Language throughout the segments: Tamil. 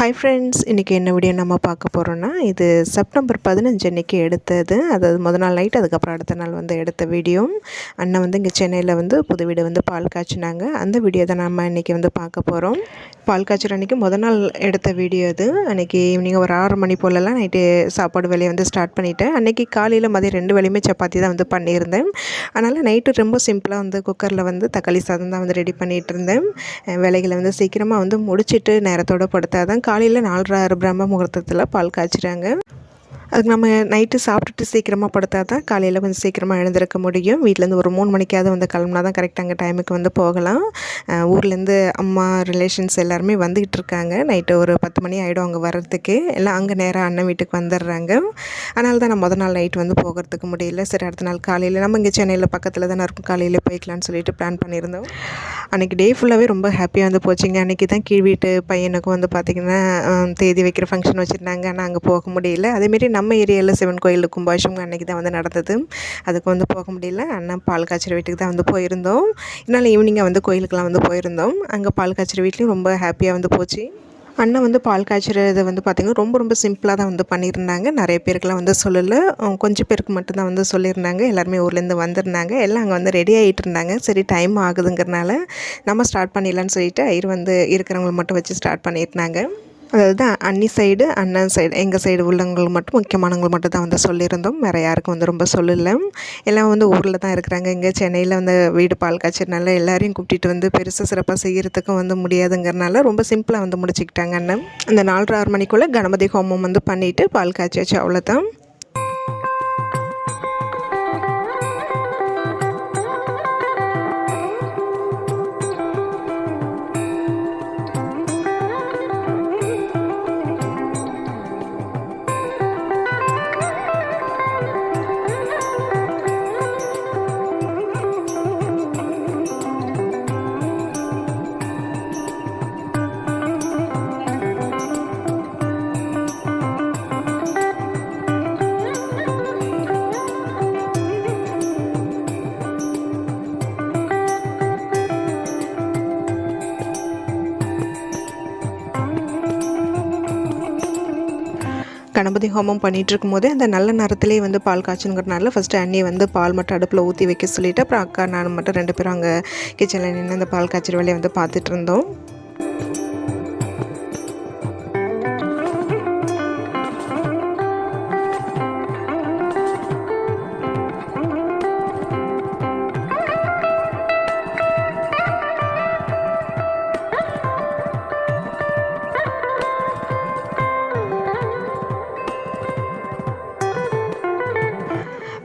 ஹை ஃப்ரெண்ட்ஸ் இன்றைக்கி என்ன வீடியோ நம்ம பார்க்க போகிறோன்னா இது செப்டம்பர் பதினஞ்சு அன்றைக்கி எடுத்தது. அதாவது முத நாள் நைட் அதுக்கப்புறம் அடுத்த நாள் வந்து எடுத்த வீடியோ அண்ணன் வந்து இங்கே சென்னையில் வந்து புது வீடு வந்து பால் காய்ச்சினாங்க. அந்த வீடியோ தான் நம்ம இன்றைக்கி வந்து பார்க்க போகிறோம் பால் காய்ச்சல் அன்றைக்கி முத நாள் எடுத்த வீடியோ அது அன்றைக்கி ஈவினிங் ஒரு ஆறு மணி போலலாம் நைட்டு சாப்பாடு வேலையை வந்து ஸ்டார்ட் பண்ணிவிட்டேன் அன்றைக்கி காலையில் மதியம் ரெண்டு வேலையுமே சப்பாத்தி தான் வந்து பண்ணியிருந்தேன். அதனால் நைட்டு ரொம்ப சிம்பிளாக வந்து குக்கரில் வந்து தக்காளி சாதம் தான் வந்து ரெடி பண்ணிகிட்டு இருந்தேன். வேலைகளை வந்து சீக்கிரமாக வந்து முடிச்சுட்டு நேரத்தோடு படுத்தாதான் காலையில் நாலரை ஆறு பிரம்ம முகூர்த்தத்தில் பால் காய்ச்சிறாங்க. அதுக்கு நம்ம நைட்டு சாப்பிட்டுட்டு சீக்கிரமாக படுத்தா தான் காலையில் கொஞ்சம் சீக்கிரமாக எழுந்திருக்க முடியும். வீட்டிலேருந்து ஒரு மூணு மணிக்காவது வந்து கிளம்புனா தான் கரெக்டாக அங்கே டைமுக்கு வந்து போகலாம். ஊர்லேருந்து அம்மா ரிலேஷன்ஸ் எல்லாருமே வந்துக்கிட்டு இருக்காங்க. நைட்டு ஒரு பத்து மணி ஆகிடும் அங்கே வர்றதுக்கு. எல்லாம் அங்கே நேராக அண்ணன் வீட்டுக்கு வந்துடுறாங்க அதனால தான் நான் முதல் நாள் நைட் வந்து போகிறதுக்கு முடியல. சரி அடுத்த நாள் காலையில் நம்ம இங்கே சென்னையில் பக்கத்தில் தானே இருக்கும். காலையில் போய்க்கலான்னு சொல்லிட்டு பிளான் பண்ணியிருந்தோம். அன்றைக்கி டே ஃபுல்லாகவே ரொம்ப ஹாப்பியாக வந்து போச்சுங்க. அன்றைக்கி தான் கீழ் வீட்டு பையனுக்கும் வந்து பார்த்திங்கன்னா தேதி வைக்கிற ஃபங்க்ஷன் வச்சுருந்தாங்க. ஆனால் அங்கே போக முடியல. அதேமாரி நம்ம ஏரியாவில் சிவன் கோயில் கும்பாஷம் அன்றைக்கி தான் வந்து நடந்தது. அதுக்கு வந்து போக முடியல. அண்ணன் பால் காய்ச்சற வீட்டுக்கு தான் வந்து போயிருந்தோம். இதனால் ஈவினிங்காக வந்து கோயிலுக்கெலாம் வந்து போயிருந்தோம். அங்கே பால் காய்ச்சற வீட்லேயும் ரொம்ப ஹாப்பியாக வந்து போச்சு. அண்ணன் வந்து பால் காய்ச்சறது வந்து பார்த்திங்கன்னா ரொம்ப ரொம்ப சிம்பிளாக தான் வந்து பண்ணியிருந்தாங்க. நிறைய பேருக்குலாம் வந்து சொல்லலை. கொஞ்சம் பேருக்கு மட்டும்தான் வந்து சொல்லியிருந்தாங்க. எல்லாருமே ஊர்லேருந்து வந்திருந்தாங்க. எல்லாம் அங்கே வந்து ரெடி ஆகிட்டு இருந்தாங்க. சரி டைம் ஆகுதுங்கிறனால நம்ம ஸ்டார்ட் பண்ணிடலான்னு சொல்லிட்டு ஐயர் வந்து இருக்கிறவங்களை மட்டும் வச்சு ஸ்டார்ட் பண்ணியிருந்தாங்க. அதாவது அன்னி சைடு அண்ணன் சைடு எங்கள் சைடு உள்ளவங்களுக்கு மட்டும் முக்கியமானவங்க மட்டும் தான் வந்து சொல்லியிருந்தோம். வேறு யாருக்கும் வந்து ரொம்ப சொல்லலை. எல்லாம் வந்து ஊரில் தான் இருக்கிறாங்க. இங்கே சென்னையில் வந்து வீடு பால் காய்ச்சறனால எல்லாரையும் கூப்பிட்டுட்டு வந்து பெருசாக சிறப்பாக செய்கிறதுக்கும் வந்து முடியாதுங்கிறனால ரொம்ப சிம்பிளாக வந்து முடிச்சுக்கிட்டாங்க அண்ணன். அந்த நாலரை ஆறு மணிக்குள்ளே கணபதி ஹோமம் வந்து பண்ணிவிட்டு பால் காய்ச்சாச்சு அவ்வளோதான் கணபதி ஹோமம் பண்ணிகிட்டு இருக்கும்போதே அந்த நல்ல நேரத்துலேயே வந்து பால் காய்ச்சணுங்கிறனால ஃபஸ்ட்டு அண்ணியை வந்து பால் மட்டும் அடுப்பில் ஊற்றி வைக்க சொல்லிவிட்டு அப்புறம் அக்கா நான் மட்டும் ரெண்டு பேரும் அங்கே கிச்சனில் நின்று அந்த பால் காய்ச்சல் வேலையை வந்து பார்த்துட்டு இருந்தோம்.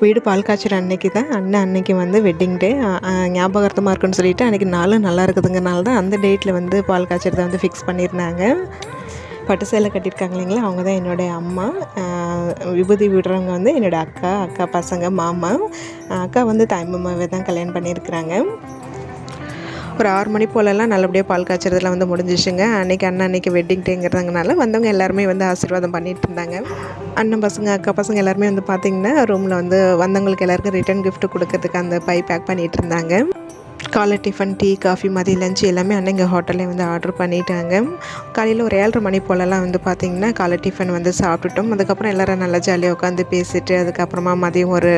வீடு பால் காய்ச்சற அன்னைக்கு தான் அண்ணன் அன்னைக்கு வந்து வெட்டிங் டே ஞாபகார்த்தமாக இருக்குன்னு சொல்லிட்டு அன்றைக்கி நாளும் நல்லா இருக்குதுங்கிறனால தான் அந்த டேட்டில் வந்து பால் காய்ச்சறதை வந்து ஃபிக்ஸ் பண்ணியிருந்தாங்க பட்டு சேலை கட்டியிருக்காங்க இல்லைங்களா அவங்க தான் என்னுடைய அம்மா. விபூதி விடுறவங்க வந்து என்னோடய அக்கா அக்கா பசங்க மாமா. அக்கா வந்து தாய்மாமாவே தான் கல்யாணம் பண்ணியிருக்கிறாங்க. ஒரு ஆறு மணி போலலாம் நல்லபடியாக பால் காய்ச்சறதுலாம் வந்து முடிஞ்சிச்சுங்க. அன்றைக்கி அண்ணன் அன்றைக்கி வெட்டிங் டேங்கிறதுனால வந்தவங்க எல்லாருமே வந்து ஆசீர்வாதம் பண்ணிட்டு இருந்தாங்க. அண்ணன் பசங்க அக்கா பசங்க எல்லாருமே வந்து பார்த்திங்கன்னா ரூமில் வந்து வந்தவங்களுக்கு எல்லாருக்கும் ரிட்டர்ன் கிஃப்ட் கொடுக்கறதுக்கு அந்த பை பேக் பண்ணிகிட்டு இருந்தாங்க. காலை டிஃபன் டீ காஃபி மதிய லஞ்ச் எல்லாமே அண்ணன் இங்கே ஹோட்டல்லே வந்து ஆர்டர் பண்ணிட்டாங்க. காலையில் ஒரு ஏழரை மணி போலலாம் வந்து பார்த்திங்கன்னா காலை டிஃபன் வந்து சாப்பிட்டுட்டோம். அதுக்கப்புறம் எல்லோரும் நல்லா ஜாலியாக உட்காந்து பேசிட்டு அதுக்கப்புறமா மதியம் ஒரு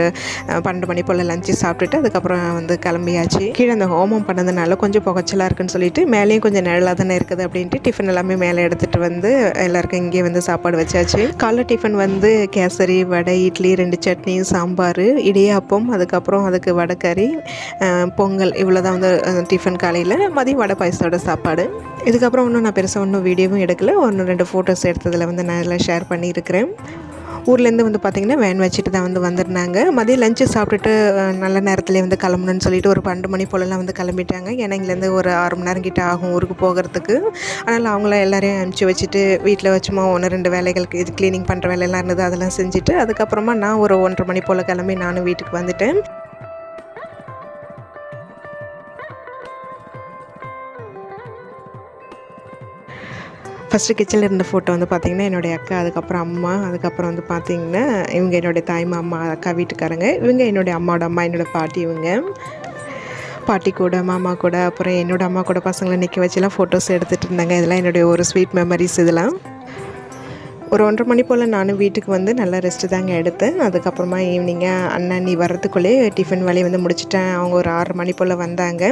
பன்னெண்டு மணி போல் லஞ்சு சாப்பிட்டுட்டு அதுக்கப்புறம் வந்து கிளம்பியாச்சு. கீழே அந்த ஹோமம் பண்ணதுனால கொஞ்சம் புகச்சலாக இருக்குன்னு சொல்லிட்டு மேலேயும் கொஞ்சம் நிழலாக தானே இருக்குது அப்படின்ட்டு டிஃபன் எல்லாமே மேலே எடுத்துகிட்டு வந்து எல்லாருக்கும் இங்கேயே வந்து சாப்பாடு வச்சாச்சு. காலை டிஃபன் வந்து கேசரி வடை இட்லி ரெண்டு சட்னி சாம்பார் இடியாப்பம் அதுக்கப்புறம் அதுக்கு வடைக்கறி பொங்கல் இவ்வளோ அதான் வந்து டிஃபன் காலையில் மதியம் வடை பாயசத்தோட சாப்பாடு. இதுக்கப்புறம் ஒன்றும் நான் பெருசாக ஒன்றும் வீடியோவும் எடுக்கல. ஒன்று ரெண்டு ஃபோட்டோஸ் எடுத்ததில் வந்து நான் எல்லாம் ஷேர் பண்ணியிருக்கிறேன். ஊர்லேருந்து வந்து பார்த்திங்கன்னா வேன் வச்சுட்டு தான் வந்து வந்திருந்தாங்க. மதியம் லஞ்சு சாப்பிட்டுட்டு நல்ல நேரத்துலேயே வந்து கிளம்பணும்னு சொல்லிட்டு ஒரு பன்னெண்டு மணி போலலாம் வந்து கிளம்பிட்டாங்க. ஏன்னா இங்கேருந்து ஒரு ஆறு மணி நேரம் கிட்ட ஆகும் ஊருக்கு போகிறதுக்கு. அதனால் அவங்கள எல்லாரையும் அனுப்பிச்சி வச்சுட்டு வீட்டில் வச்சுமா ஒன்று ரெண்டு வேலைகளுக்கு இது க்ளீனிங் பண்ணுற வேலையெல்லாம் இருந்தது அதெல்லாம் செஞ்சுட்டு அதுக்கப்புறமா நான் ஒரு ஒன்றரை மணி போல் கிளம்பி நானும் வீட்டுக்கு வந்துட்டேன். ஃபஸ்ட்டு கிச்சனில் இருந்த ஃபோட்டோ வந்து பார்த்திங்கன்னா என்னுடைய அக்கா அதுக்கப்புறம் அம்மா அதுக்கப்புறம் வந்து பார்த்திங்கன்னா இவங்க என்னுடைய தாய் மாமா அக்கா வீட்டுக்காரங்க இவங்க என்னுடைய அம்மாவோட அம்மா என்னோடய பாட்டி இவங்க. பாட்டி கூட மாமா கூட அப்புறம் என்னோடய அம்மா கூட பசங்களை நிற்க வச்சுலாம் ஃபோட்டோஸ் எடுத்துகிட்டு இருந்தாங்க. இதெல்லாம் என்னுடைய ஒரு ஸ்வீட் மெமரிஸ் இதெல்லாம். ஒரு ஒன்றரை மணி போல் நானும் வீட்டுக்கு வந்து நல்லா ரெஸ்ட்டு தாங்க எடுத்தேன். அதுக்கப்புறமா ஈவினிங்காக அண்ணன் நீ வர்றதுக்குள்ளே டிஃபன் வேலையை வந்து முடிச்சிட்டேன். அவங்க ஒரு ஆறு மணி போல் வந்தாங்க.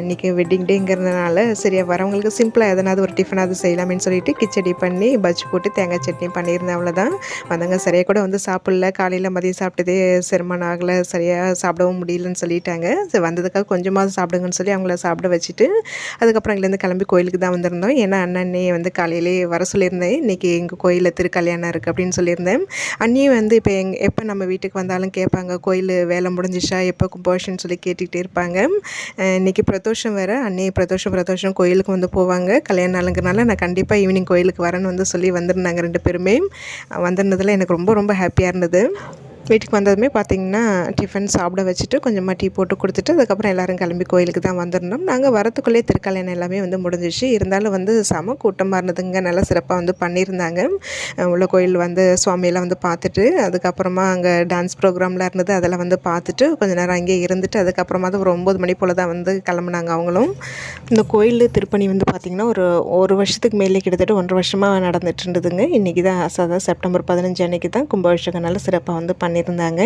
இன்றைக்கி இன்னைக்கு வெட்டிங் டேங்கிறதுனால சரியா வரவங்களுக்கு சிம்பிளாக எதனாவது ஒரு டிஃபனாவது செய்யலாமேன்னு சொல்லிட்டு கிச்சடி பண்ணி பஜ்ஜி போட்டு தேங்காய் சட்னி பண்ணியிருந்தேன் அவ்வளோதான் வந்தாங்க சரியாக கூட வந்து சாப்பிடல. காலையில் மதியம் சாப்பிட்டதே செரிமானம் ஆகலை. சரியாக சாப்பிடவும் முடியலன்னு சொல்லிட்டாங்க. சரி வந்ததுக்காக கொஞ்சமாவது சாப்பிடுங்கன்னு சொல்லி அவங்கள சாப்பிட வச்சுட்டு அதுக்கப்புறம் இங்கேருந்து கிளம்பி கோயிலுக்கு தான் வந்திருந்தோம். ஏன்னா அண்ணனே வந்து காலையிலே வர சொல்லியிருந்தேன். இன்றைக்கி எங்கள் கோயில் கோயிலில் திருக்கல்யாணம் இருக்குது அப்படின்னு சொல்லியிருந்தேன். அண்ணியும் வந்து இப்போ எங் எப்போ நம்ம வீட்டுக்கு வந்தாலும் கேட்பாங்க கோயில் வேலை முடிஞ்சிச்சா எப்போ கும்போஷன் சொல்லி கேட்டுக்கிட்டே இருப்பாங்க. இன்றைக்கி இன்னைக்கு பிரதோஷம் வேறு அன்னி பிரதோஷம் பிரதோஷம் கோயிலுக்கு வந்து போவாங்க. கல்யாண நாளுங்கிறனால நான் கண்டிப்பாக ஈவினிங் கோயிலுக்கு வரேன்னு வந்து சொல்லி வந்திருந்தாங்க ரெண்டு பேருமே. வந்திருந்ததில் எனக்கு ரொம்ப ரொம்ப ஹாப்பியாக இருந்தது. வீட்டுக்கு வந்ததுமே பார்த்தீங்கன்னா டிஃபன் சாப்பிட வச்சுட்டு கொஞ்சமாக டீ போட்டு கொடுத்துட்டு அதுக்கப்புறம் எல்லோரும் கிளம்பி கோயிலுக்கு தான் வந்துடணும் நாங்கள் வரத்துக்குள்ளே திருக்கல்யாணம் எல்லாமே வந்து முடிஞ்சிச்சு இருந்தாலும் வந்து சம கூட்டமாக இருந்ததுங்க. நல்லா சிறப்பாக வந்து பண்ணியிருந்தாங்க. உள்ள கோயில் வந்து சுவாமியெல்லாம் வந்து பார்த்துட்டு அதுக்கப்புறமா அங்கே டான்ஸ் ப்ரோக்ராம்லாம் இருந்தது அதெல்லாம் வந்து பார்த்துட்டு கொஞ்ச நேரம் அங்கேயே இருந்துட்டு அதுக்கப்புறமா தான் ஒரு ஒம்பது மணி போல் தான் வந்து கிளம்புனாங்க அவங்களும். இந்த கோயில் திருப்பணி வந்து பார்த்திங்கன்னா ஒரு ஒரு வருஷத்துக்கு மேலே கிட்டத்தட்ட ஒன்றரை வருஷமாக நடந்துட்டு இருந்ததுங்க. இன்றைக்கி தான் அதாவது செப்டம்பர் பதினஞ்சு அன்னைக்கு தான் கும்பாபிஷேகம் நல்லா சிறப்பாக வந்து பண்ணி பண்ணியிருந்தாங்க.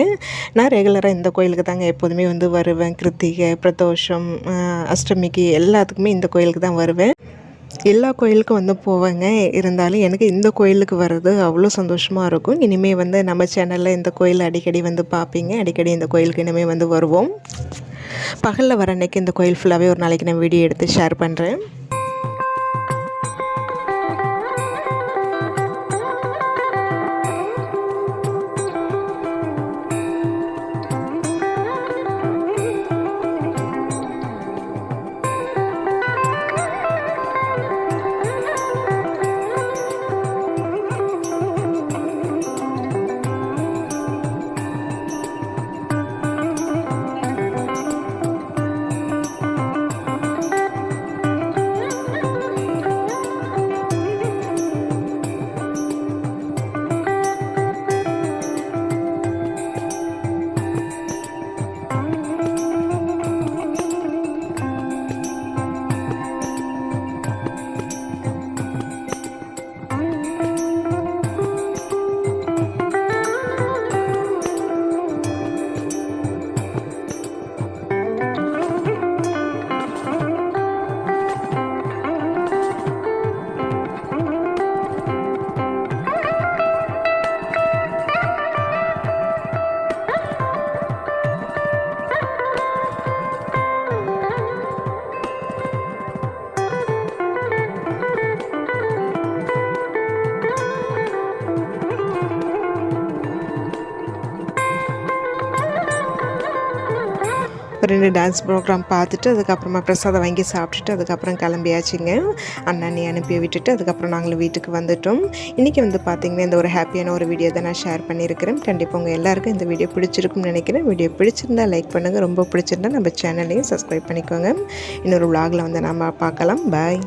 நான் ரெகுலராக இந்த கோயிலுக்கு தாங்க எப்போதுமே வந்து வருவேன். கிருத்திகை பிரதோஷம் அஷ்டமிக்கு எல்லாத்துக்குமே இந்த கோயிலுக்கு தான் வருவேன். எல்லா கோயிலுக்கும் வந்து போவேங்க. இருந்தாலும் எனக்கு இந்த கோயிலுக்கு வர்றது அவ்வளோ சந்தோஷமாக இருக்கும். இனிமேல் வந்து நம்ம சேனலில் இந்த கோயில் அடிக்கடி வந்து பார்ப்பீங்க. அடிக்கடி இந்த கோயிலுக்கு இனிமேல் வந்து வருவோம். பகலில் வர அன்னைக்கு இந்த கோயில் ஃபுல்லாகவே ஒரு நாளைக்கு நான் வீடியோ எடுத்து ஷேர் பண்ணுறேன் ரெண்டு டான்ஸ் ப்ரோக்ராம் பார்த்துட்டு அதுக்கப்புறமா பிரசாதம் வாங்கி சாப்பிட்டுட்டு அதுக்கப்புறம் கிளம்பியாச்சுங்க. அண்ணனை அனுப்பி விட்டுட்டு அதுக்கப்புறம் நாங்களும் வீட்டுக்கு வந்துட்டோம். இன்றைக்கி வந்து பார்த்திங்கன்னா இந்த ஒரு ஹாப்பியான ஒரு வீடியோ தான் நான் ஷேர் பண்ணியிருக்கிறேன். கண்டிப்பாக உங்கள் எல்லாருக்கும் இந்த வீடியோ பிடிச்சிருக்கும்னு நினைக்கிறேன். வீடியோ பிடிச்சிருந்தா லைக் பண்ணுங்கள் ரொம்ப பிடிச்சிருந்தா நம்ம சேனலையும் சப்ஸ்கிரைப் பண்ணிக்கோங்க. இன்னொரு vlogல வந்து நம்ம பார்க்கலாம். பாய்